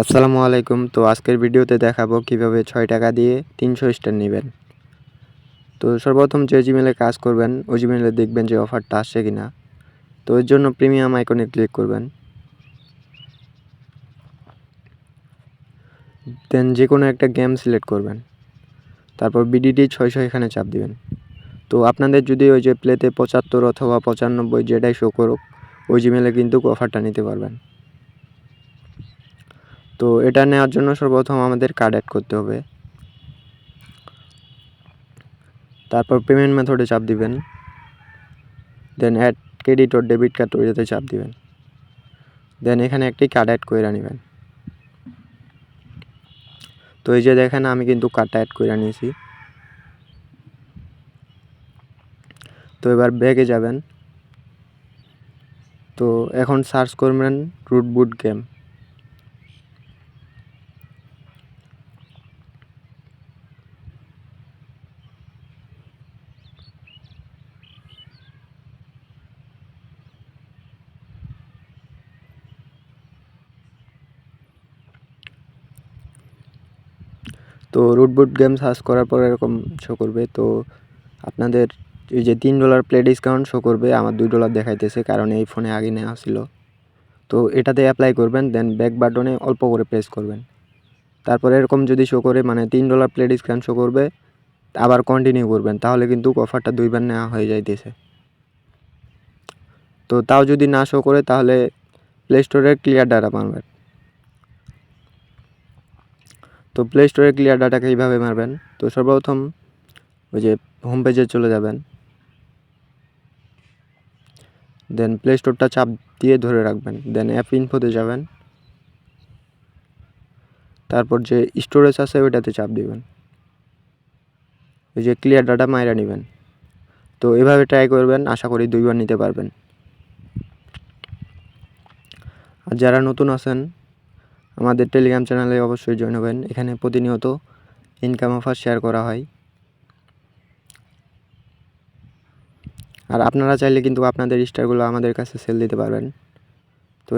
আসসালামু আলাইকুম। তো আজকের ভিডিওতে দেখাবো কীভাবে ছয় টাকা দিয়ে তিনশো স্টার নেবেন। তো সর্বপ্রথম যে জিমেলে কাজ করবেন, ওই জিমেলে দেখবেন যে অফারটা আসছে কিনা। তো এর জন্য প্রিমিয়াম আইকনে ক্লিক করবেন। দেন যে কোনো একটা গেম সিলেক্ট করবেন। তারপর বিডিডি ছয়শো এখানে চাপ দিবেন। তো আপনাদের যদি ওই যে প্লেতে পঁচাত্তর অথবা পঁচানব্বই যেটাই শো করুক, ওই জিমেলে কিন্তু অফারটা নিতে পারবেন। তো এটা নেওয়ার জন্য সর্বপ্রথম আমাদের কার্ড অ্যাড করতে হবে। তারপর পেমেন্ট মেথডে চাপ দিবেন। দেন অ্যাড ক্রেডিট ও ডেবিট কার্ড ওইটাতে চাপ দিবেন। দেন এখানে একটি কার্ড অ্যাড করে নেবেন। তো এই যে দেখেন আমি কিন্তু কার্ডটা অ্যাড করে নিয়েছি। তো এবার ব্যাগে যাবেন। তো এখন সার্চ করবেন রুট বুট গেম তো রুটবুট গেম সার্চ করার পর এরকম শো করবে। তো আপনাদের এই যে তিন ডলার প্লে ডিসকাউন্ট শো করবে, আমার দুই ডলার দেখাইতেছে, কারণ এই ফোনে আগে নেওয়া ছিল। তো এটাতে অ্যাপ্লাই করবেন দেন ব্যাক বাটনে অল্প করে প্রেস করবেন। তারপর এরকম যদি শো করে মানে তিন ডলার প্লে ডিসকাউন্ট শো করবে, আবার কন্টিনিউ করবেন, তাহলে কিন্তু অফারটা দুইবার নেওয়া হয়ে যাইতেছে। তো তাও যদি না শো করে, তাহলে প্লে স্টোরের ক্লিয়ার ডাটা পাবেন তো প্লে স্টোরে ক্লিয়ার ডাটাকে এইভাবে মারবেন, তো সর্বপ্রথম ওই যে হোম পেজে চলে যাবেন। দেন প্লে স্টোরটা চাপ দিয়ে ধরে রাখবেন দেন অ্যাপ ইনফোতে যাবেন। তারপর যে স্টোরেজ আছে ওইটাতে চাপ দিবেন। ওই যে ক্লিয়ার ডাটা মাইরা নেবেন। তো এভাবে ট্রাই করবেন, আশা করি দুইবার নিতে পারবেন। আর যারা নতুন আছেন আমাদের টেলিগ্রাম চ্যানেলে অবশ্যই জয়েন হবেন। এখানে প্রতিনিয়ত ইনকাম অফার শেয়ার করা হয়। আর আপনারা চাইলে কিন্তু আপনাদের স্টারগুলো আমাদের কাছে সেল দিতে পারবেন। তো